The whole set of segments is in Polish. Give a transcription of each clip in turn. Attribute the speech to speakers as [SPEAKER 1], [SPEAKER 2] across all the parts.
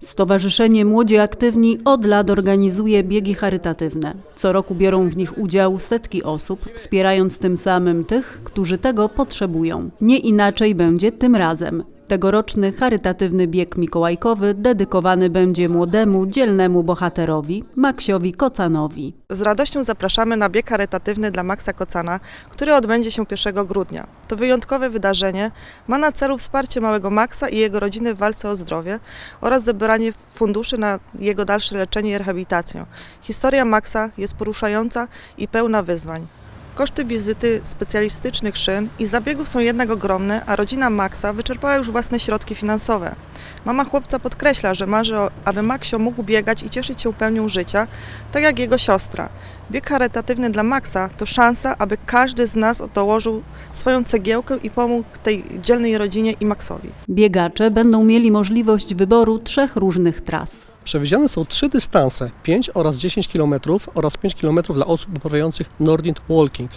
[SPEAKER 1] Stowarzyszenie Młodzi Aktywni od lat organizuje biegi charytatywne. Co roku biorą w nich udział setki osób, wspierając tym samym tych, którzy tego potrzebują. Nie inaczej będzie tym razem. Tegoroczny charytatywny bieg mikołajkowy dedykowany będzie młodemu, dzielnemu bohaterowi, Maksiowi Kocanowi.
[SPEAKER 2] Z radością zapraszamy na bieg charytatywny dla Maxa Kocana, który odbędzie się 1 grudnia. To wyjątkowe wydarzenie ma na celu wsparcie małego Maxa i jego rodziny w walce o zdrowie oraz zebranie funduszy na jego dalsze leczenie i rehabilitację. Historia Maxa jest poruszająca i pełna wyzwań. Koszty wizyty specjalistycznych szyn i zabiegów są jednak ogromne, a rodzina Maxa wyczerpała już własne środki finansowe. Mama chłopca podkreśla, że marzy, aby Maxio mógł biegać i cieszyć się pełnią życia, tak jak jego siostra. Bieg charytatywny dla Maxa to szansa, aby każdy z nas dołożył swoją cegiełkę i pomógł tej dzielnej rodzinie i Maxowi.
[SPEAKER 1] Biegacze będą mieli możliwość wyboru trzech różnych tras.
[SPEAKER 3] Przewidziane są trzy dystanse, 5 oraz 10 km oraz 5 km dla osób uprawiających Nordic Walking.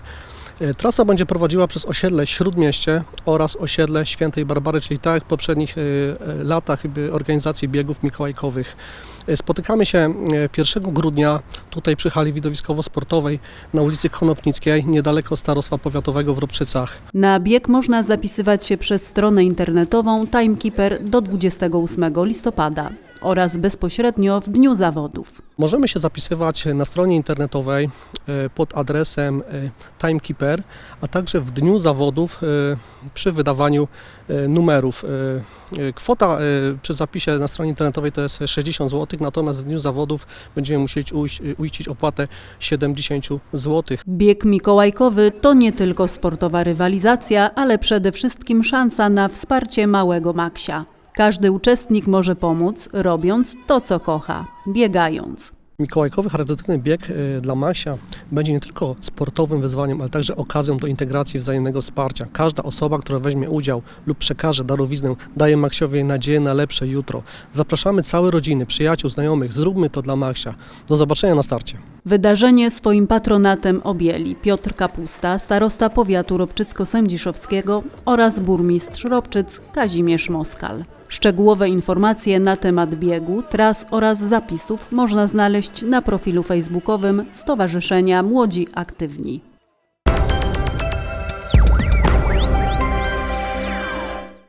[SPEAKER 3] E, Trasa będzie prowadziła przez osiedle Śródmieście oraz osiedle Świętej Barbary, czyli tak jak w poprzednich e, e, latach organizacji biegów mikołajkowych. Spotykamy się e, 1 grudnia tutaj przy hali widowiskowo-sportowej na ulicy Konopnickiej, niedaleko Starostwa Powiatowego w Robczycach.
[SPEAKER 1] Na bieg można zapisywać się przez stronę internetową Timekeeper do 28 listopada oraz bezpośrednio w dniu zawodów.
[SPEAKER 3] Możemy się zapisywać na stronie internetowej e, pod adresem e, Timekeeper, a także w dniu zawodów e, przy wydawaniu numerów. Kwota przy zapisie na stronie internetowej to jest 60 zł, natomiast w dniu zawodów będziemy musieli ujść- uiścić opłatę 70 zł.
[SPEAKER 1] Bieg mikołajkowy to nie tylko sportowa rywalizacja, ale przede wszystkim szansa na wsparcie małego Maksia. Każdy uczestnik może pomóc, robiąc to, co kocha, biegając.
[SPEAKER 3] Mikołajkowy charytatywny bieg e, dla Masia będzie nie tylko sportowym wyzwaniem, ale także okazją do integracji i wzajemnego wsparcia. Każda osoba, która weźmie udział lub przekaże darowiznę, daje Maksiowi nadzieję na lepsze jutro. Zapraszamy całe rodziny, przyjaciół, znajomych, zróbmy to dla Maksia. Do zobaczenia na starcie.
[SPEAKER 1] Wydarzenie swoim patronatem objęli Piotr Kapusta, starosta powiatu ropczycko-sędziszowskiego oraz burmistrz Ropczyc Kazimierz Moskal. Szczegółowe informacje na temat biegu, tras oraz zapisów można znaleźć na profilu facebookowym Stowarzyszenia Młodzi Aktywni.